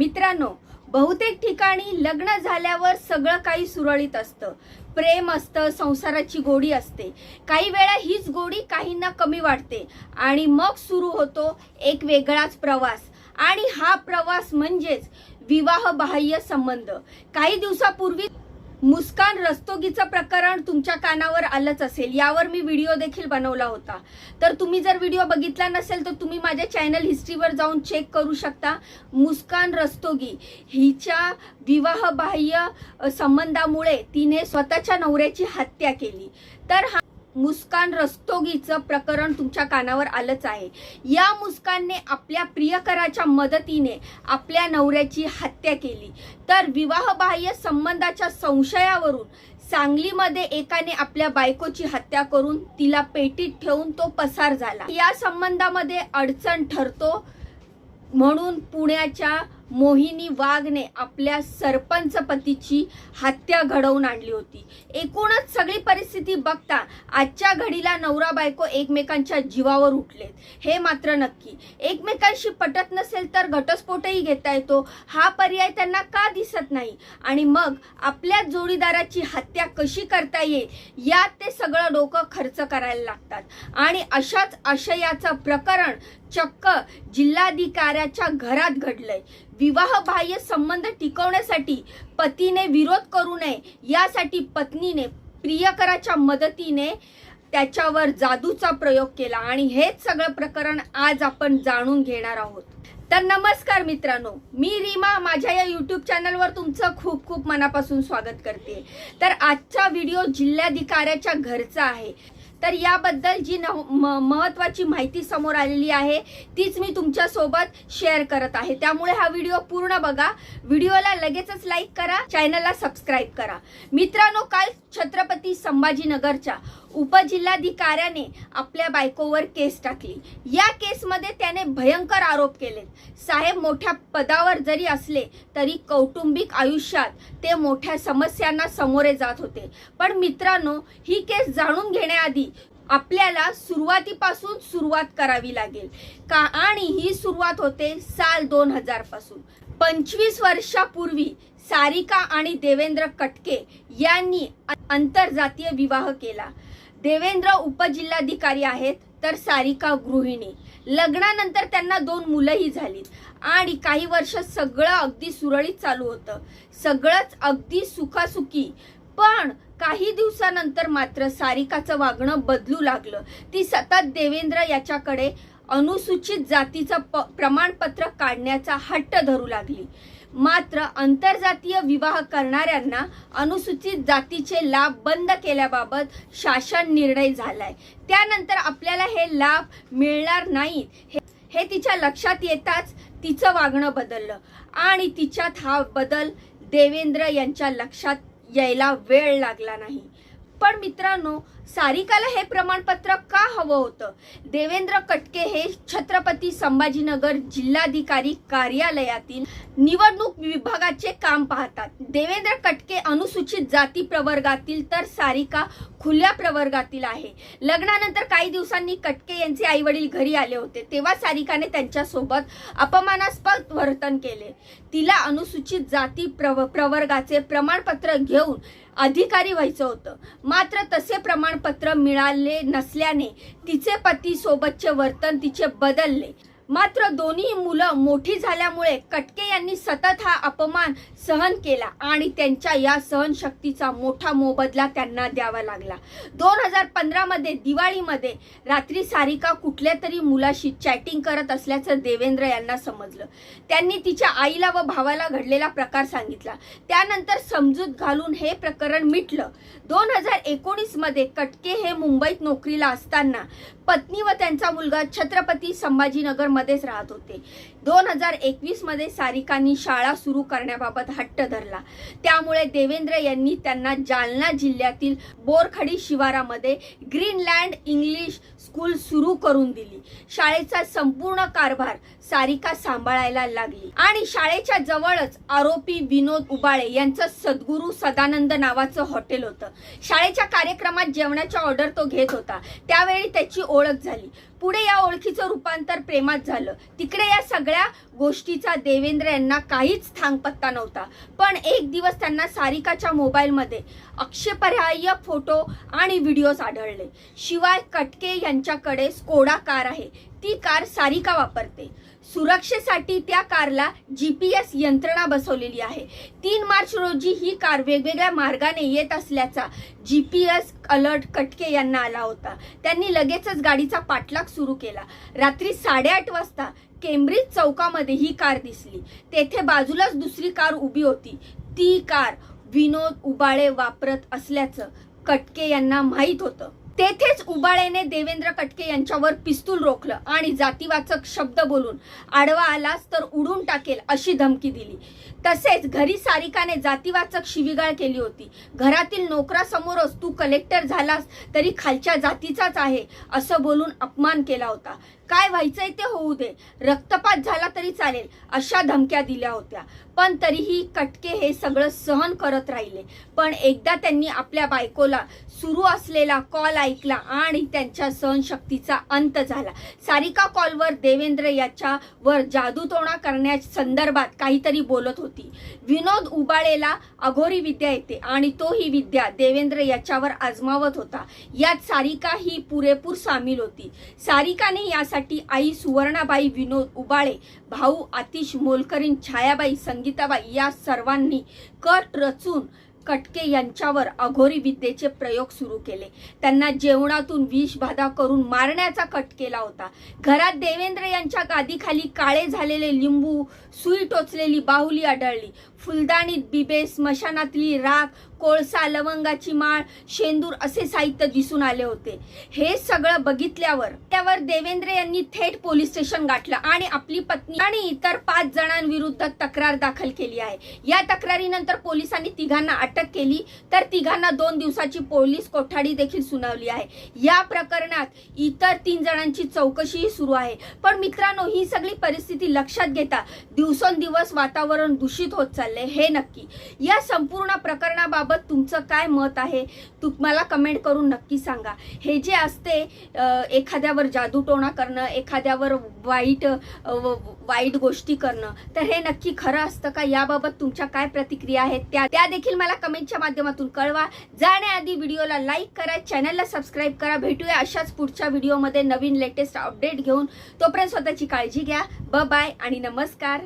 मित्रांनो बहुतेक ठिकाणी लग्न झाल्यावर सगळं काही सुरळीत असतं. प्रेम असतं संसाराची गोडी असते. काही वेळा हीच गोडी काहींना कमी वाटते आणि मग सुरू होतो एक वेगळाच प्रवास. आणि हा प्रवास म्हणजेच विवाह बाह्य संबंध. काही दिवसापूर्वी मुस्कान रस्तोगीचं प्रकरण तुमच्या कानावर आलंच असेल. यावर मी व्हिडिओ देखील बनवला होता. तर तुम्ही जर व्हिडिओ बघितला नसेल तर तुम्ही माझ्या चॅनल हिस्ट्रीवर जाऊन चेक करू शकता. मुस्कान रस्तोगी हिच्या विवाहबाह्य संबंधामुळे तिने स्वतःच्या नवऱ्याची हत्या केली. तर हा मुस्कान रस्तोगीचं प्रकरण तुमच्या कानावर आलंच आहे. या मुस्कानने आपल्या प्रियकराच्या मदतीने आपल्या नवऱ्याची हत्या केली. तर विवाहबाह्य संबंधाच्या संशयावरून सांगलीमध्ये एकाने आपल्या बायकोची हत्या करून तिला पेटीत ठेवून तो पसार झाला. या संबंधामध्ये अडचण ठरतो म्हणून पुण्याच्या मोहिनी वाघने आपल्या सरपंच पतीची हत्या घडवून आणली होती. एकूणच सगळी परिस्थिती बघता आजच्या घडीला नवरा बायको एकमेकांच्या जीवावर उठलेत. हे मात्र नक्की. एकमेकांशी पटत नसेल तर घटस्फोटही घेता येतो. हा पर्याय त्यांना का दिसत नाही? आणि मग आपल्या जोडीदाराची हत्या कशी करता येईल? यात ते सगळं डोकं खर्च करायला लागतात. आणि अशाच आशयाचं प्रकरण चक्क जिल्हाधिकाऱ्याच्या घरात घडलंय. विवाहबाह्य संबंध टिकवण्यासाठी पतीने विरोध करू नये यासाठी पत्नीने प्रियकराच्या मदतीने त्याच्यावर जादूचा प्रयोग केला. आणि हेच सगळं प्रकरण आज आपण जाणून घेणार आहोत. तर नमस्कार मित्रांनो मी रीमा. माझ्या या यूट्यूब चॅनलवर तुमचं खूप खूप मनापासून स्वागत करते. तर आजचा व्हिडिओ जिल्हाधिकाऱ्याच्या घरचा आहे. तर याबद्दल जी न म- महत्वाची माहिती समोर आलेली आहे तीच मी तुमच्यासोबत शेअर करत आहे. त्यामुळे हा व्हिडिओ पूर्ण बघा. व्हिडिओला लगेचच लाईक करा चॅनलला सबस्क्राईब करा. मित्रांनो काल छत्रपती संभाजीनगरच्या उपजिल्हाधिकाऱ्याने आपल्या बायकोवर केस टाकली. या केसमध्ये त्याने भयंकर आरोप केलेत. साहेब मोठ्या पदावर जरी असले तरी कौटुंबिक आयुष्यात ते मोठ्या समस्यांना सामोरे जात होते. पण मित्रांनो ही केस जाणून घेण्याआधी आपल्याला सुरुवातीपासून सुरुवात करावी लागेल. का आणि ही सुरुवात होते साल दोन हजारपासून पंचवीस वर्षापूर्वी सारिका आणि देवेंद्र कटके यांनी आंतरजातीय विवाह केला. देवेंद्र उपजिल्हाधिकारी आहेत तर सारिका गृहिणी. लग्नानंतर त्यांना दोन मुलंही झालीत आणि काही वर्ष सगळं अगदी सुरळीत चालू होतं. सगळंच अगदी सुखासुखी. पण काही दिवसानंतर मात्र सारिकाचं वागणं बदलू लागलं. ती सतत देवेंद्र याच्याकडे अनुसूचित जातीचं प प्रमाणपत्र काढण्याचा हट्ट धरू लागली. मात्र आंतरजातीय विवाह करणाऱ्यांना अनुसूचित जातीचे लाभ बंद केल्याबाबत शासन निर्णय झालाय. त्यानंतर आपल्याला हे लाभ मिळणार नाहीत. हे हे तिच्या लक्षात येताच तिचं वागणं बदललं. आणि तिच्यात हा बदल देवेंद्र यांच्या लक्षात यायला वेळ लागला नाही. पण मित्रांनो सारिकाला हे प्रमाणपत्र का हवं होतं? देवेंद्र कटके हे छत्रपती संभाजीनगर जिल्हाधिकारी कार्यालयातील निवडणूक विभागाचे काम पाहतात. देवेंद्र कटके अनुसूचित जाती प्रवर्गातील तर सारिका खुल्या प्रवर्गातील आहे. लग्नानंतर काही दिवसांनी कटके यांचे आई वडील घरी आले होते. तेव्हा सारिकाने त्यांच्यासोबत अपमानास्पद वर्तन केले. तिला अनुसूचित जाती प्रव प्रवर्गाचे प्रमाणपत्र घेऊन अधिकारी व्हायचं होतं. मात्र तसे प्रमाण प्रमाणपत्र मिळाले नसल्याने तिचे पती सोबतचे वर्तन तिचे बदलले. मात्र दोन्ही मुलं मोठी झाल्यामुळे कटके यांनी सतत हा अपमान सहन केला आणि त्यांच्या या सहनशक्तीचा मोठा मोबदला त्यांना द्यावा लागला. दोन हजार पंधरामध्ये दिवाळीमध्ये रात्री सारिका कुठल्या तरी मुलाशी चॅटिंग करत असल्याचं देवेंद्र यांना समजलं. त्यांनी तिच्या आईला व भावाला घडलेला प्रकार सांगितला. त्यानंतर समजूत घालून हे प्रकरण मिटलं. दोन हजार एकोणीसमध्ये कटके हे मुंबईत नोकरीला असताना पत्नी व त्यांचा मुलगा छत्रपती संभाजीनगर मध्येच राहत होते. दोन हजार एकवीसमध्ये सारिकांनी शाळा सुरू करण्याबाबत हट्ट धरला. त्यामुळे देवेंद्र यांनी त्यांना जालना जिल्ह्यातील बोरखडी शिवारामध्ये ग्रीनलँड इंग्लिश स्कूल सुरू करून दिली. शाळेचा संपूर्ण कारभार सारिका सांभाळायला लागली. आणि शाळेच्या जवळच आरोपी विनोद उबाळे यांचं सद्गुरू सदानंद नावाचं हॉटेल होतं. शाळेच्या कार्यक्रमात जेवणाच्या ऑर्डर तो घेत होता. त्यावेळी त्याची ओळख झाली. पुढे या ओळखीचं रूपांतर प्रेमात झालं. तिकडे या सगळ्या सगळ्या गोष्टीचा देवेंद्र यांना काहीच थांगपत्ता नव्हता. पण एक दिवस त्यांना सारिकाच्या मोबाईलमध्ये आक्षेपार्ह फोटो आणि व्हिडिओज आढळले. शिवाय कटके यांच्याकडे स्कोडा कार आहे. ती कार सारिका वापरते. सुरक्षेसाठी त्या कारला जी पी एस यंत्रणा बसवलेली आहे. तीन मार्च रोजी ही कार वेगवेगळ्या मार्गाने येत असल्याचा जी पी एस अलर्ट कटके यांना आला होता. त्यांनी लगेचच गाडीचा पाठलाग सुरू केला. रात्री साडेआठ वाजता केम्ब्रिज चौकामध्ये ही कार दिसली. तेथे बाजूलाच दुसरी कार उभी होती. ती कार विनोद उबाळे वापरत असल्याचं कटके यांना माहीत होतं. तेथेच उबाळेने देवेंद्र कटके यांच्यावर पिस्तूल रोखलं आणि जातीवाचक शब्द बोलून आडवा आलास तर उडून टाकेल अशी धमकी दिली. तसेच घरी सारिकाने जातीवाचक शिवीगाळ केली होती. घरातील नोकरासमोरच तू कलेक्टर झालास तरी खालच्या जातीचाच आहे असं बोलून अपमान केला होता. काय व्हायचंय ते होऊ दे. रक्तपात झाला तरी चालेल अशा धमक्या दिल्या होत्या. पण तरीही कटके हे सगळं सहन करत राहिले. पण एकदा त्यांनी आपल्या बायकोला सुरू असलेला कॉल ऐकला आणि त्यांच्या सहनशक्तीचा अंत झाला. सारिका कॉलवर देवेंद्र याच्यावर जादूटोणा करण्या संदर्भात काहीतरी बोलत होती. विनोद उबाळेला अघोरी विद्या येते आणि तो ही विद्या देवेंद्र याच्यावर आजमावत होता. यात सारिका ही पुरेपूर सामील होती. सारिकाने यासाठी आई सुवर्णाबाई विनोद उबाळे भाऊ आतिश मोलकरीन छायाबाई संगीत संगीताबाई या सर्वांनी कट रचून कटके यांच्यावर अघोरी विद्येचे प्रयोग सुरू केले. त्यांना जेवणातून विषबाधा करून मारण्याचा कट केला होता. घरात देवेंद्र यांच्या गादीखाली काळे झालेले लिंबू सुई टोचलेली बाहुली आढळली. फुलदाणीत बिबे स्मशानातली राख कोळसा लवंगाची माळ शेंदूर असे साहित्य दिसून आले होते. हे सगळं बघितल्यावर त्यावर देवेंद्र यांनी थेट पोलीस स्टेशन गाठलं आणि आपली पत्नी आणि इतर पाच जणांविरुद्ध तक्रार दाखल केली आहे. या तक्रारीनंतर पोलिसांनी तिघांना अटक केली तर तिघांना दोन दिवसाची पोलीस कोठाडी देखील सुनावली आहे. या प्रकरणात इतर तीन जणांची चौकशीही सुरू आहे. पण मित्रांनो ही सगळी परिस्थिती लक्षात घेता दिवसेंदिवस वातावरण दूषित होत चालले हे नक्की. या संपूर्ण प्रकरणाबाबत तुमचं काय मत आहे तुम्हाला कमेंट करून नक्की सांगा. हे जे असते एखाद्यावर जादूटोणा करणं एखाद्यावर वाईट व- वाईट गोष्टी करणं तर हे नक्की खरं असतं का? याबाबत तुमच्या काय प्रतिक्रिया आहेत? त्या त्या देखील मला कमेंटच्या माध्यमातून कळवा. जाण्याआधी व्हिडिओला लाईक करा चॅनलला सबस्क्राईब करा. भेटूया अशाच पुढच्या व्हिडिओमध्ये नवीन लेटेस्ट अपडेट घेऊन. तोपर्यंत स्वतःची काळजी घ्या. ब बाय आणि नमस्कार.